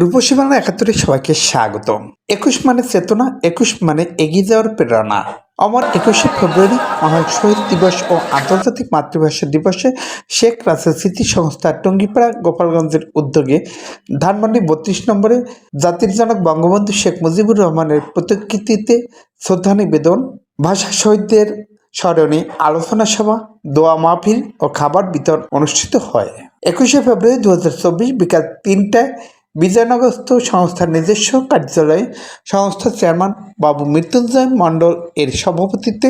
রূপসী বাংলা একাত্তরে সবাইকে স্বাগতম। একুশ মানে চেতনা, একুশ মানে এগিয়ে যাওয়ার প্রেরণা। অমর একুশে ফেব্রুয়ারি মহান শহীদ দিবস ও আন্তর্জাতিক মাতৃভাষা দিবসে শেখ রাসেল স্মৃতি সংস্থা টঙ্গিপাড়া গোপালগঞ্জের উদ্যোগে ধানমন্ডি বত্রিশ নম্বরে জাতির জনক বঙ্গবন্ধু শেখ মুজিবুর রহমানের প্রতিকৃতিতে শ্রদ্ধা নিবেদন, ভাষা শহীদদের স্মরণে আলোচনা সভা, দোয়া মাহফিল ও খাবার বিতরণ অনুষ্ঠিত হয়। একুশে ফেব্রুয়ারি দু হাজার চব্বিশ বিকাল তিনটায় বিজয়নগরস্থ সংস্থার নিজস্ব কার্যালয়ে সংস্থার চেয়ারম্যান বাবু মৃত্যুঞ্জয় মণ্ডল এর সভাপতিত্বে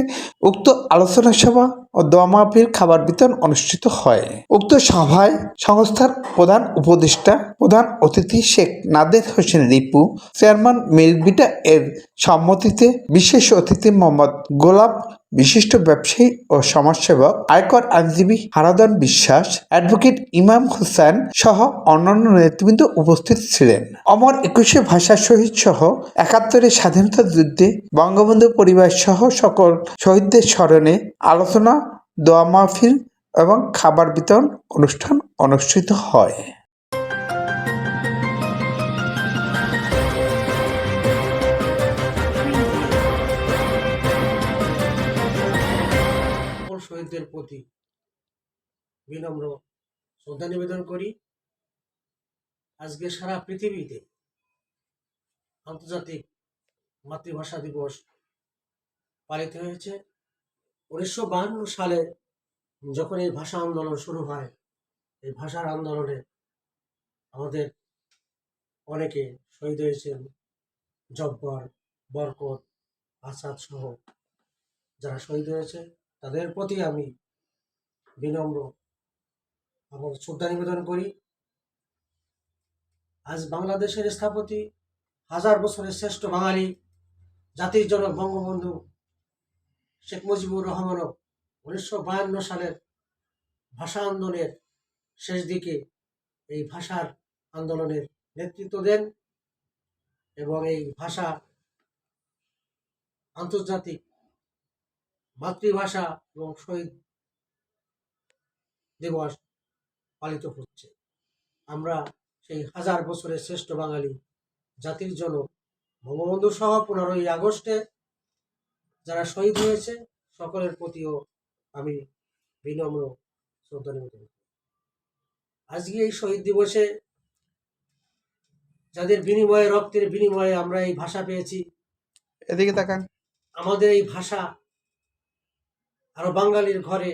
উক্ত আলোচনা সভা ও দোয়া মাহফিল খাবার বিতরণ অনুষ্ঠিত হয়। উক্ত সভায় সংস্থার প্রধান উপদেষ্টা, প্রধান অতিথি Sheikh Nader Hossain Ripu, chairman Milk Vita এর সম্মতিতে বিশেষ অতিথি মোহাম্মদ গোলাপ বিশিষ্ট ব্যবসায়ী ও সমাজসেবক আয়কর আইনজীবী হারাদন বিশ্বাস অ্যাডভোকেট ইমাম হোসেন সহ অন্যান্য নেতৃবৃন্দ উপস্থিত ছিলেন। অমর একুশে ভাষা শহীদ সহ একাত্তরের স্বাধীনতা যুদ্ধে বঙ্গবন্ধু পরিবার সহ সকল শহীদদের স্মরণে আলোচনা, দোয়া মাহফিল এবং খাবার বিতরণ অনুষ্ঠান অনুষ্ঠিত হয়। প্রতি বিনম্র শ্রদ্ধা নিবেদন করি। আজকে সারা পৃথিবীতে আন্তর্জাতিক মাতৃভাষা দিবস পালিত হয়েছে। উনিশশো সালে যখন এই ভাষা আন্দোলন শুরু হয়, এই ভাষার আন্দোলনে আমাদের অনেকে শহীদ হয়েছেন। জব্বর, বরকত, আসাদ সহ যারা শহীদ হয়েছে, তাদের প্রতি আমি বিনম্র। এবং শ্রদ্ধা নিবেদন করি। আজ বাংলাদেশের স্থপতি, হাজার বছরের শ্রেষ্ঠ বাঙালি, জাতির জনক বঙ্গবন্ধু শেখ মুজিবুর রহমানও উনিশশো বায়ান্ন সালের ভাষা আন্দোলনের শেষ দিকে এই ভাষার আন্দোলনের নেতৃত্ব দেন এবং এই ভাষা আন্তর্জাতিক মাতৃভাষা এবং শহীদ দিবস পালিত হচ্ছে। আমরা সেই হাজার বছরের শ্রেষ্ঠ বাঙালি জাতির জনক বঙ্গবন্ধু সহ পনেরোই আগস্টে যারা শহীদ হয়েছে সকলের প্রতিও আমি বিনম্র শ্রদ্ধা নিবেদন আজকে এই শহীদ দিবসে যাদের বিনিময়ে রক্তের বিনিময়ে আমরা এই ভাষা পেয়েছি এদিকে তাকান। আমাদের এই ভাষা আরও বাঙালির ঘরে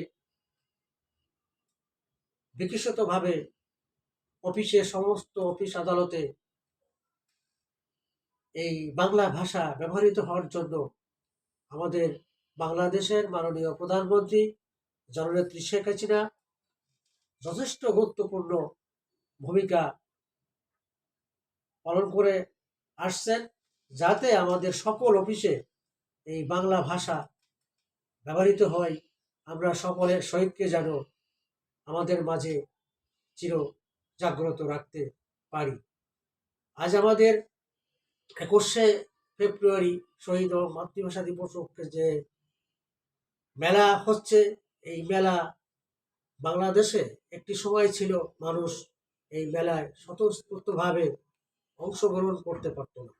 বিকশিতভাবে অফিসে সমস্ত অফিস আদালতে এই বাংলা ভাষা ব্যবহৃত হওয়ার জন্য আমাদের বাংলাদেশের মাননীয় প্রধানমন্ত্রী, জননেত্রী শেখ হাসিনা যথেষ্ট গুরুত্বপূর্ণ ভূমিকা পালন করে আসছেন যাতে আমাদের সকল অফিসে এই বাংলা ভাষা ব্যবহৃত হয়। আমরা সকলের শহীদকে যেন আমাদের মাঝে চির জাগ্রত রাখতে পারি। আজ আমাদের একুশে ফেব্রুয়ারি শহীদ ও মাতৃভাষা দিবস যে মেলা হচ্ছে, এই মেলা বাংলাদেশে একটি সময় ছিল মানুষ এই মেলায় স্বতঃস্ফূর্তভাবে অংশগ্রহণ করতে পারত না।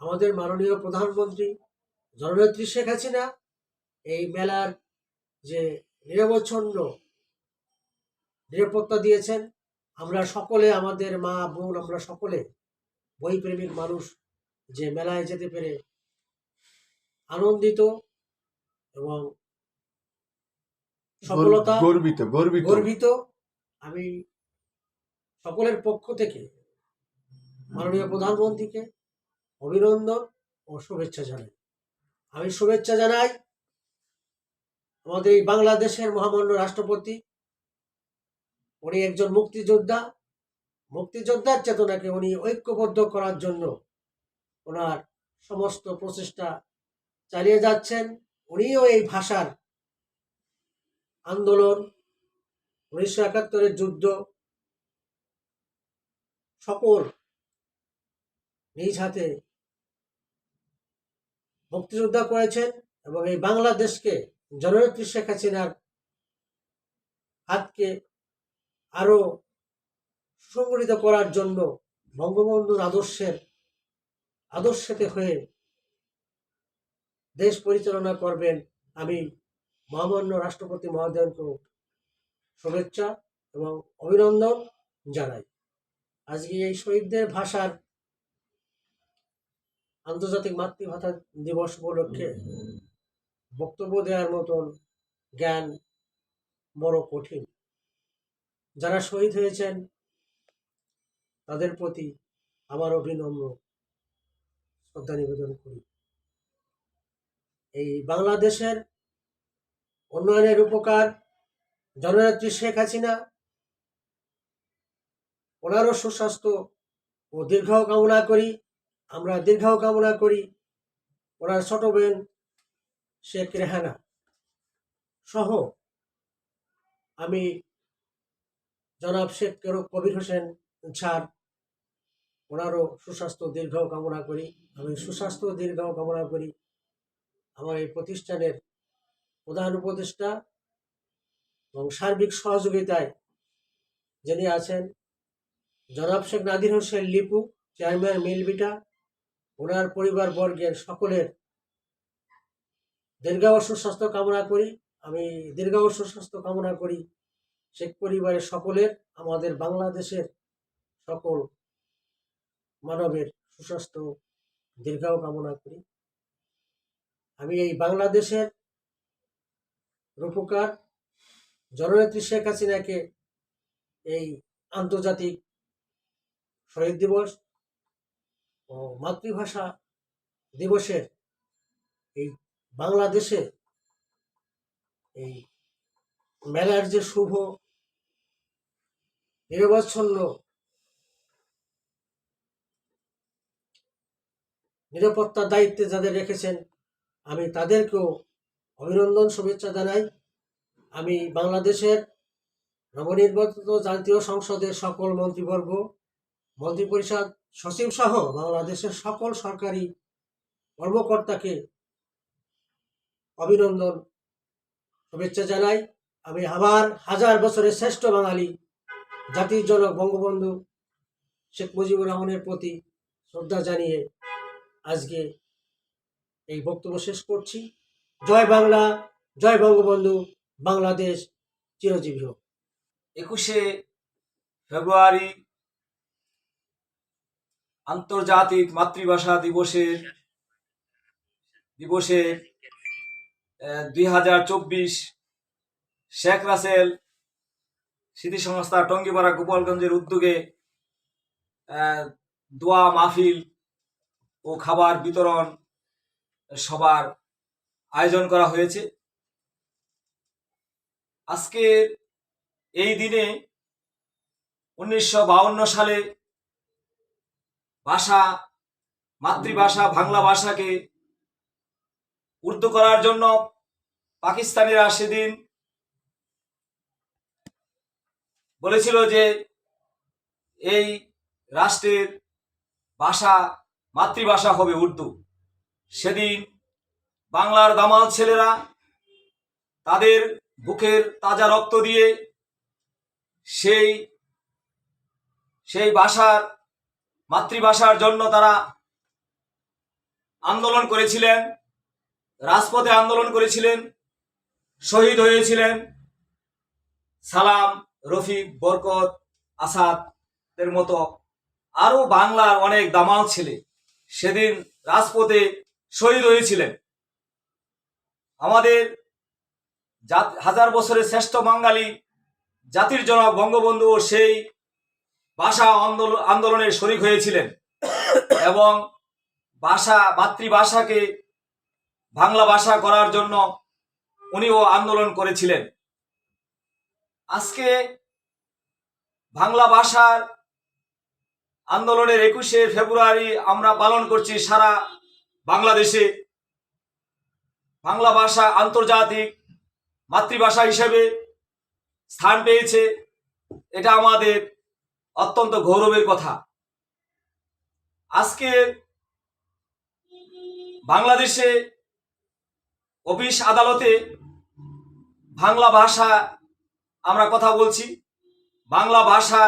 আমাদের মাননীয় প্রধানমন্ত্রী জননেত্রী শেখ হাসিনা এই মেলার যে নিরবচ্ছন্ন নিরাপত্তা দিয়েছেন। আমরা সকলে আমাদের মা বোন আমরা সকলে বইপ্রেমিক মানুষ যে মেলায় যেতে পেরে আনন্দিত এবং সফলতা গর্বিত গর্বিত। গর্বিত। আমি সকলের পক্ষ থেকে মাননীয় প্রধানমন্ত্রীকে অভিনন্দন ও শুভেচ্ছা জানাই। আমি শুভেচ্ছা জানাই আমাদের এই বাংলাদেশের মহামান্য রাষ্ট্রপতি উনি একজন মুক্তিযোদ্ধা। মুক্তিযোদ্ধার চেতনাকে উনি ঐক্যবদ্ধ করার জন্য ওনার সমস্ত প্রচেষ্টা চালিয়ে যাচ্ছেন। উনিও এই ভাষার আন্দোলন, উনিশশো একাত্তরের যুদ্ধ সকল নিজ হাতে মুক্তিযোদ্ধা করেছেন এবং এই বাংলাদেশকে জননেত্রী শেখ হাসিনার হাতকে আরও সুগঠিত করার জন্য বঙ্গবন্ধুর আদর্শের, আদর্শতে হয়ে দেশ পরিচালনা করবেন আমি মহামান্য রাষ্ট্রপতি মহোদয়কে শুভেচ্ছা এবং অভিনন্দন জানাই। আজকে এই শহীদদের ভাষার আন্তর্জাতিক মাতৃভাষা দিবস উপলক্ষে বক্তব্য দেওয়ার মতন জ্ঞান বড় কঠিন। যারা শহীদ হয়েছেন, তাদের প্রতি আমার অভিনম্র শ্রদ্ধা নিবেদন করি। এই বাংলাদেশের উন্নয়নের উপকার জননেত্রী শেখ হাসিনা ওনারও সুস্বাস্থ্য ও দীর্ঘ কামনা করি, আমরা দীর্ঘ কামনা করি ওনার ছোট বোন শেখ রেহানা সহ আমি জনাব শেখ কবির হোসেন ছাড় ওনারও সুস্বাস্থ্য দীর্ঘ কামনা করি। আমি সুস্বাস্থ্য দীর্ঘ কামনা করি। আমার এই প্রতিষ্ঠানের প্রধান উপদেষ্টা এবং সার্বিক সহযোগিতায় যিনি আছেন, জনাব Sheikh Nadir Hossain Lipu, chairman Milk Vita, ওনার পরিবার বর্গের সকলের দীর্ঘায়ু সুস্বাস্থ্য কামনা করি। আমি দীর্ঘায়ু সুস্বাস্থ্য কামনা করি। শেখ পরিবারের সকলের, আমাদের বাংলাদেশের সকল মানবের সুস্বাস্থ্য দীর্ঘায়ু কামনা করি। আমি এই বাংলাদেশের রূপকার জননেত্রী শেখ হাসিনাকে এই আন্তর্জাতিক শহীদ দিবস ও মাতৃভাষা দিবসের এই বাংলাদেশে এই মেলার যে শুভ নিরবচ্ছন্ন। নিরাপত্তার দায়িত্বে যাদের রেখেছেন, আমি তাদেরকেও অভিনন্দন, শুভেচ্ছা জানাই। আমি বাংলাদেশের নবনির্বাচিত জাতীয় সংসদের সকল মন্ত্রীবর্গ, মন্ত্রিপরিষদ, সচিব সহ বাংলাদেশের সকল সরকারি কর্মকর্তাকে অভিনন্দন, শুভেচ্ছা জানাই। আমি আবার হাজার বছরের শ্রেষ্ঠ বাঙালি জাতির জনক বঙ্গবন্ধু শেখ মুজিবুর রহমানের প্রতি শ্রদ্ধা জানিয়ে আজকে এই বক্তব্য শেষ করছি। জয় বাংলা, জয় বঙ্গবন্ধু, বাংলাদেশ চিরজীবী হোক। একুশে ফেব্রুয়ারি আন্তর্জাতিক মাতৃভাষা দিবসের দিবসে দুই হাজার চব্বিশ শেখ রাসেল স্মৃতি সংস্থা টঙ্গিপাড়া গোপালগঞ্জের উদ্যোগে দোয়া, মাহফিল ও খাবার বিতরণ সবার আয়োজন করা হয়েছে। আজকের এই দিনে উনিশশো সালে ভাষা, মাতৃভাষা, বাংলা ভাষাকে উর্দু করার জন্য পাকিস্তানিরা সেদিন বলেছিল যে এই রাষ্ট্রের ভাষা, মাতৃভাষা হবে উর্দু। সেদিন বাংলার দামাল ছেলেরা তাদের বুকের তাজা রক্ত দিয়ে সেই সেই ভাষার, মাতৃভাষার জন্য তারা আন্দোলন করেছিলেন, রাজপথে আন্দোলন করেছিলেন, শহীদ হয়েছিলেন। সালাম রফিক, বরকত আসাদের মতো আরও বাংলার অনেক দামাল ছেলে সেদিন রাজপথে শহীদ হয়েছিলেন। আমাদের হাজার বছরের শ্রেষ্ঠ বাঙালি জাতির জনক বঙ্গবন্ধু সেই ভাষা আন্দোলনে শরিক হয়েছিলেন এবং ভাষা, মাতৃভাষাকে বাংলা ভাষা করার জন্য উনিও আন্দোলন করেছিলেন। আজকে বাংলা ভাষার আন্দোলনের একুশে ফেব্রুয়ারি আমরা পালন করছি সারা বাংলাদেশে। বাংলা ভাষা আন্তর্জাতিক মাতৃভাষা হিসেবে স্থান পেয়েছে। এটা আমাদের অত্যন্ত গৌরবের কথা। আজকে বাংলাদেশে অফিস আদালতে বাংলা ভাষা আমরা কথা বলছি। বাংলা ভাষা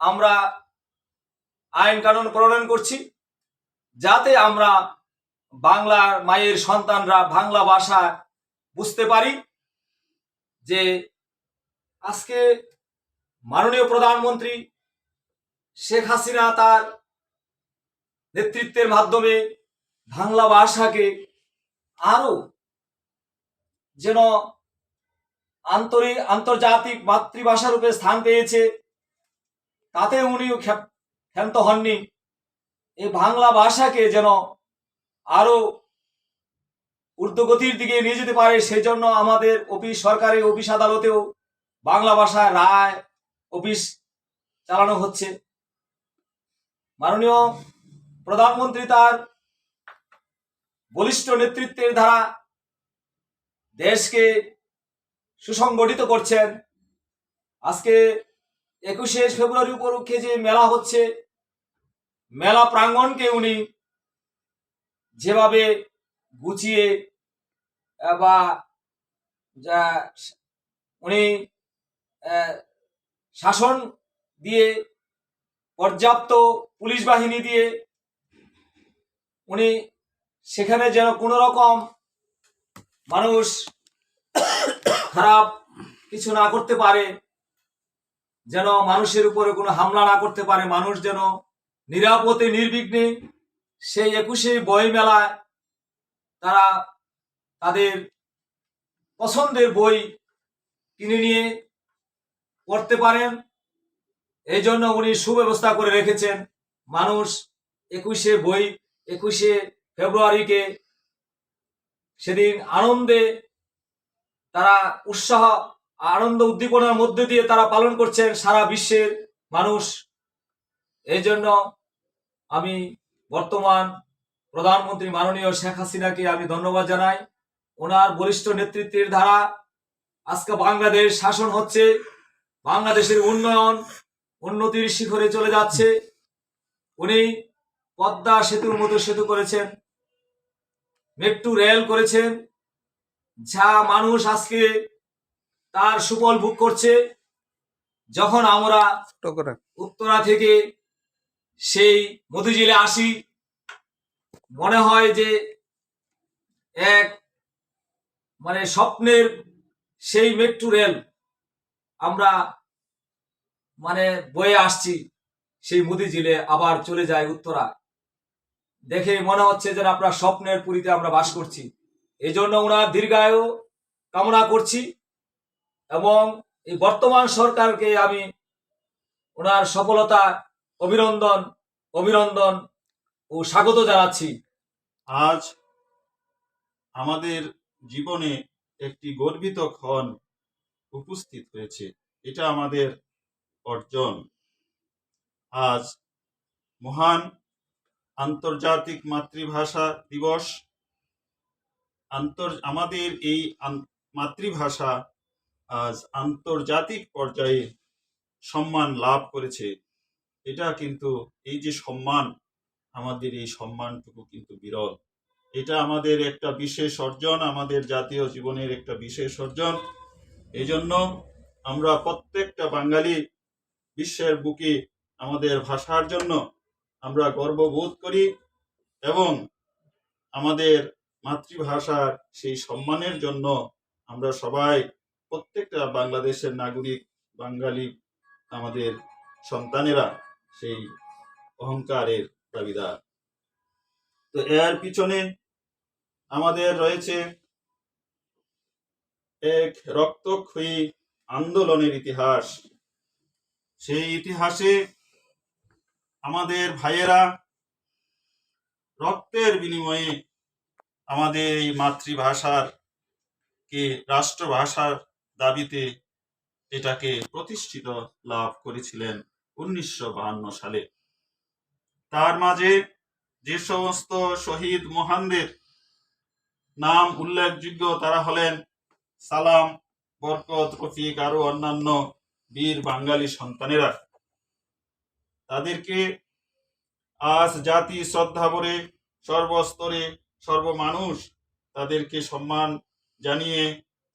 আমরা আইন কানুন প্রণয়ন করছি। যাতে আমরা বাংলার মায়ের সন্তানরা বাংলা ভাষা বুঝতে পারি যে আজকে মাননীয় প্রধানমন্ত্রী শেখ হাসিনা তার নেতৃত্বের মাধ্যমে বাংলা ভাষাকে আরও যেন আন্তরিক আন্তর্জাতিক মাতৃভাষা রূপে স্থান পেয়েছে। তাতে উনিও ক্ষান্ত হননি। এই বাংলা ভাষাকে যেন আরও ঊর্ধ্বগতির দিকে নিয়ে যেতে পারে সেই জন্য আমাদের অফিস সরকারি, অফিস আদালতেও বাংলা ভাষায় রায় অফিস চালানো হচ্ছে। মাননীয় প্রধানমন্ত্রী তার বলিষ্ঠ নেতৃত্বের দ্বারা দেশকে সুসংগঠিত করছেন। আজকে একুশে ফেব্রুয়ারি উপলক্ষে যে মেলা হচ্ছে, মেলা প্রাঙ্গণকে উনি যেভাবে গুছিয়ে বা, যা, উনি শাসন দিয়ে, পর্যাপ্ত পুলিশ বাহিনী দিয়ে, উনি সেখানে যেন কোনো রকম মানুষ খারাপ কিছু না করতে পারে, যেন মানুষের উপরে কোনো হামলা না করতে পারে, মানুষ যেন নিরাপদে, নির্বিঘ্নে সেই একুশে বই মেলায় তারা তাদের পছন্দের বই কিনে নিয়ে পড়তে পারেন। এই জন্য উনি সুব্যবস্থা করে রেখেছেন, মানুষ একুশে বই, একুশে ফেব্রুয়ারিকে সেদিন আনন্দে তারা উৎসাহ, আনন্দ উদ্দীপনার মধ্যে দিয়ে তারা পালন করছেন সারা বিশ্বের মানুষ। এই জন্য আমি বর্তমান প্রধানমন্ত্রী মাননীয় শেখ হাসিনাকে আমি ধন্যবাদ জানাই। ওনার বলিষ্ঠ নেতৃত্বের দ্বারা আজকে বাংলাদেশ শাসন হচ্ছে, বাংলাদেশের উন্নয়ন উন্নতির শিখরে চলে যাচ্ছে। উনি পদ্মা সেতুর মতো সেতু করেছেন, মেট্রো রেল করেছেন যা মানুষ আজকে তার সুফল ভোগ করছে যখন আমরা উত্তরা থেকে সেই মধুঝিলে আসি মনে হয় যে এক মানে স্বপ্নের সেই মেট্রো রেল আমরা মানে বয়ে আসছি সেই মধুঝিলে আবার চলে যায় উত্তরা। দেখে মনে হচ্ছে যেন আপনার স্বপ্নের পুরীতে আমরা বাস করছি। এই জন্য ওনার দীর্ঘায়ু কামনা করছি এবং এই বর্তমান সরকারকে আমি ওনার সফলতা অভিনন্দন অভিনন্দন ও স্বাগত জানাচ্ছি। আজ আমাদের জীবনে একটি গর্বিত ক্ষণ উপস্থিত হয়েছে, এটা আমাদের অর্জন। আজ মহান আন্তর্জাতিক মাতৃভাষা দিবস আন্তর, আমাদের এই মাতৃভাষা আজ আন্তর্জাতিক পর্যায়ে সম্মান লাভ করেছে। এটা কিন্তু, এই যে সম্মান, আমাদের এই সম্মানটুকু কিন্তু বিরল। এটা আমাদের একটা বিশেষ অর্জন, আমাদের জাতীয় জীবনের একটা বিশেষ অর্জন। এই জন্য আমরা প্রত্যেকটা বাঙালি বিশ্বের বুকে আমাদের ভাষার জন্য আমরা গর্ববোধ করি এবং আমাদের মাতৃভাষার সেই সম্মানের জন্য আমরা সবাই, প্রত্যেকটা বাংলাদেশের নাগরিক, বাঙালি, আমাদের সন্তানেরা সেই অহংকারের দাবিদার। তো এর পিছনে আমাদের রয়েছে এক রক্তক্ষয়ী আন্দোলনের ইতিহাস। সেই ইতিহাসে আমাদের ভাইয়েরা রক্তের বিনিময়ে আমাদের এই মাতৃভাষার কে রাষ্ট্রভাষার দাবিতে এটাকে প্রতিষ্ঠিত লাভ করেছিলেন উনিশশো সালে। তার মাঝে যে সমস্ত শহীদ মহানদের নাম উল্লেখযোগ্য তারা হলেন সালাম, বরকত, রফিক আরও অন্যান্য বীর বাঙালি সন্তানেরা। তাদেরকে আজ জাতি শ্রদ্ধা ভরে সর্বস্তরে সর্বমানুষ, তাদেরকে সম্মান জানিয়ে,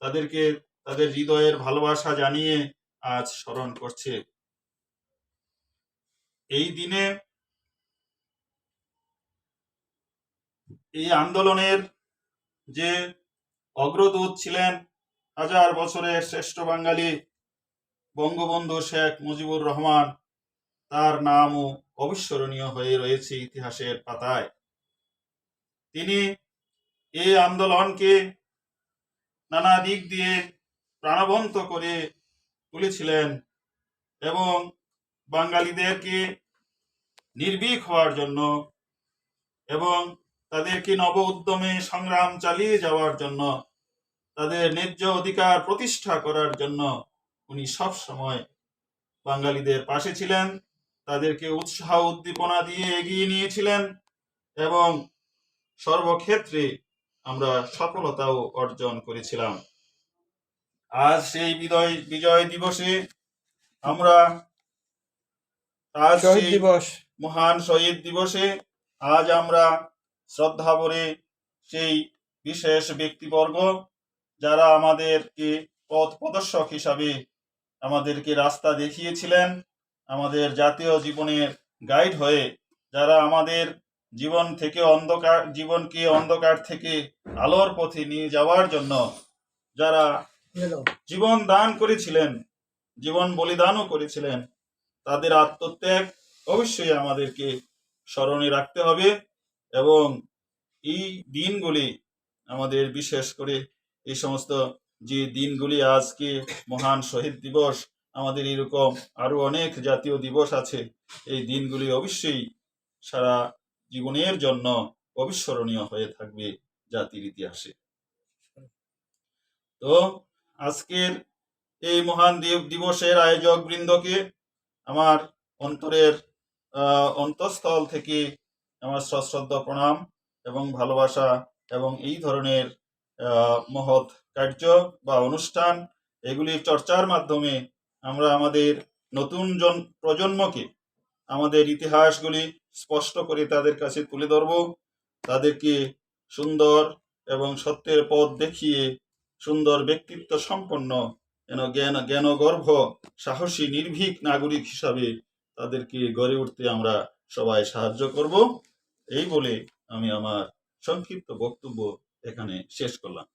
তাদেরকে, তাদের হৃদয়ের ভালোবাসা জানিয়ে আজ স্মরণ করছে। এই দিনে এই আন্দোলনের যে অগ্রদূত ছিলেন হাজার বছরের শ্রেষ্ঠ বাঙালি বঙ্গবন্ধু শেখ মুজিবুর রহমান, তার নামও অবিস্মরণীয় হয়ে রয়েছে ইতিহাসের পাতায়। তিনি এই আন্দোলনকে নানা দিক দিয়ে প্রাণবন্ত করে তুলেছিলেন এবং বাঙালিদেরকে নির্ভীক হওয়ার জন্য এবং তাদেরকে নব উদ্যমে সংগ্রাম চালিয়ে যাওয়ার জন্য, তাদের ন্যায্য অধিকার প্রতিষ্ঠা করার জন্য উনি সব সময় বাঙালিদের পাশে ছিলেন, তাদেরকে উৎসাহ উদ্দীপনা দিয়ে এগিয়ে নিয়েছিলেন এবং সর্বক্ষেত্রে আমরা সফলতাও অর্জন করেছিলাম। আজ সেই বিজয় বিজয় দিবসে আমরা আজ শহীদ দিবস। মহান শহীদ দিবসে আজ আমরা শ্রদ্ধা ভরে সেই বিশেষ ব্যক্তিবর্গ যারা আমাদেরকে পথ প্রদর্শক হিসাবে আমাদেরকে রাস্তা দেখিয়েছিলেন আমাদের জাতীয় জীবনের গাইড হয়ে যারা আমাদের জীবন থেকে অন্ধকার জীবনকে অন্ধকার থেকে আলোর পথে নিয়ে যাওয়ার জন্য যারা জীবন দান করেছিলেন জীবন বলিদানও করেছিলেন তাদের আত্মত্যাগ অবশ্যই আমাদেরকে স্মরণে রাখতে হবে এবং এই দিনগুলি আমাদের বিশেষ করে এই সমস্ত যে দিনগুলি আজকে মহান শহীদ দিবস আমাদের এরকম আরও অনেক জাতীয় দিবস আছে এই দিনগুলি অবশ্যই সারা জীবনের জন্য অবিস্মরণীয় হয়ে থাকবে জাতির ইতিহাসে। তো আজকের এই মহান দিব- দিবসের আয়োজক বৃন্দকে আমার অন্তরের অন্তঃস্থল থেকে আমার সশ্রদ্ধ প্রণাম এবং ভালোবাসা এবং এই ধরনের মহৎ কার্য বা অনুষ্ঠান, এগুলি চর্চার মাধ্যমে আমরা আমাদের নতুন জন প্রজন্মকে, আমাদের ইতিহাসগুলি স্পষ্ট করে তাদের কাছে তুলে ধরব। তাদেরকে সুন্দর এবং সত্যের পথ দেখিয়ে সুন্দর ব্যক্তিত্ব সম্পন্ন, যেন জ্ঞান, জ্ঞানগর্ভ, সাহসী, নির্ভীক নাগরিক হিসাবে তাদেরকে গড়ে উঠতে আমরা সবাই সাহায্য করব। এই বলে আমি আমার সংক্ষিপ্ত বক্তব্য এখানে শেষ করলাম।